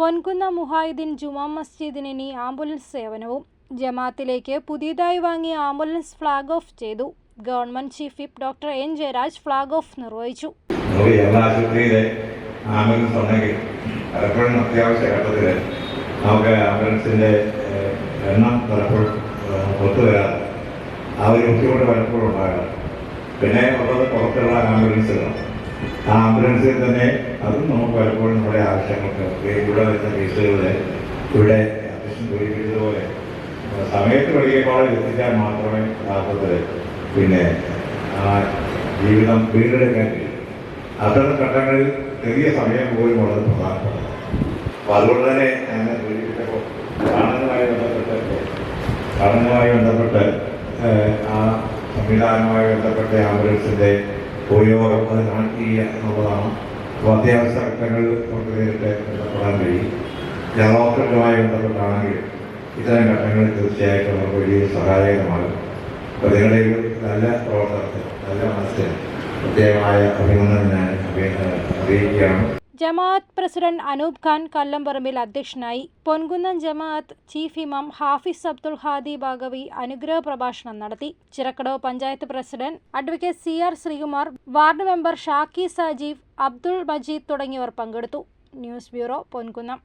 പൊൻകുന്ന മുഹായുദ്ദീൻ ജുമാ മസ്ജിദിന് ഇനി ആംബുലൻസ് സേവനവും ജമാത്തിലേക്ക് പുതിയതായി വാങ്ങിയ ആംബുലൻസ് ഫ്ളാഗ് ഓഫ് ചെയ്തു. Government chief whip doctor N Jayaraj flag off നിർവഹിച്ചു. ആംബുലൻസ് ഉണ്ടെങ്കിൽ പലപ്പോഴും അത്യാവശ്യ ഘട്ടത്തിൽ നമുക്ക് ആംബുലൻസിന്റെ എണ്ണം പലപ്പോഴും ഒത്തുവരാതെ ആ ഒരു ബുദ്ധിമുട്ട് പലപ്പോഴും ഉണ്ടാകാം പിന്നെ ഉള്ളത് പുറത്തുള്ള ആംബുലൻസുകളാണ്. ആ ആംബുലൻസിൽ തന്നെ അതും നമുക്ക് പലപ്പോഴും നമ്മുടെ ആവശ്യങ്ങൾക്ക് ഇവിടെ വരുന്ന കേസുകളിൽ ഇവിടെ അധ്യക്ഷൻ ജോലിക്കുന്നതുപോലെ സമയത്ത് കോളേജ് എത്തിച്ചാൽ മാത്രമേ യഥാർത്ഥത്തിൽ പിന്നെ ആ ജീവിതം വീണ്ടെടുക്കാൻ കഴിയും. അത്തരം ഘട്ടങ്ങളിൽ ചെറിയ സമയം പോലും വളരെ പ്രധാനപ്പെട്ടതാണ്. അപ്പൊ അതുകൊണ്ട് തന്നെ ഞാൻ സൂചിപ്പിച്ചപ്പോൾ പഠനവുമായി ബന്ധപ്പെട്ട് പഠനവുമായി ബന്ധപ്പെട്ട് ആ സംവിധാനവുമായി ബന്ധപ്പെട്ട ആംബുലൻസിന്റെ ഉപയോഗം അത് കാണിക്കുക എന്നുള്ളതാണ് അപ്പോൾ അത്യാവശ്യ ഘട്ടങ്ങളിൽ നമുക്ക് നേരിട്ട് ബന്ധപ്പെടാൻ കഴിയും. ജനോക്കറ്റുമായി ബന്ധപ്പെട്ടാണെങ്കിൽ ഇത്തരം ഘട്ടങ്ങളിൽ തീർച്ചയായിട്ടും നമുക്ക് വലിയ സഹായകരമാകും. അപ്പോൾ നല്ല പ്രവർത്തനത്തിന് നല്ല മനസ്സിന് പ്രത്യേകമായ അഭിനന്ദനം ഞാൻ അറിയിക്കുകയാണ് ജമാഅത്ത് പ്രസിഡന്റ് അനൂപ് ഖാൻ കല്ലംപറമ്പിൽ അധ്യക്ഷനായി പൊൻകുന്നം ജമാഅത്ത് ചീഫ് ഇമാം ഹാഫിസ് അബ്ദുൽ ഹാദി ബാഗവി അനുഗ്രഹ പ്രഭാഷണം നടത്തി. Chirakkadavu panchayat president advocate C R Sreekumar ward member Shaki Sajeev Abdul Majeed തുടങ്ങിയവർ പങ്കെടുത്തു. News bureau Ponkunnam.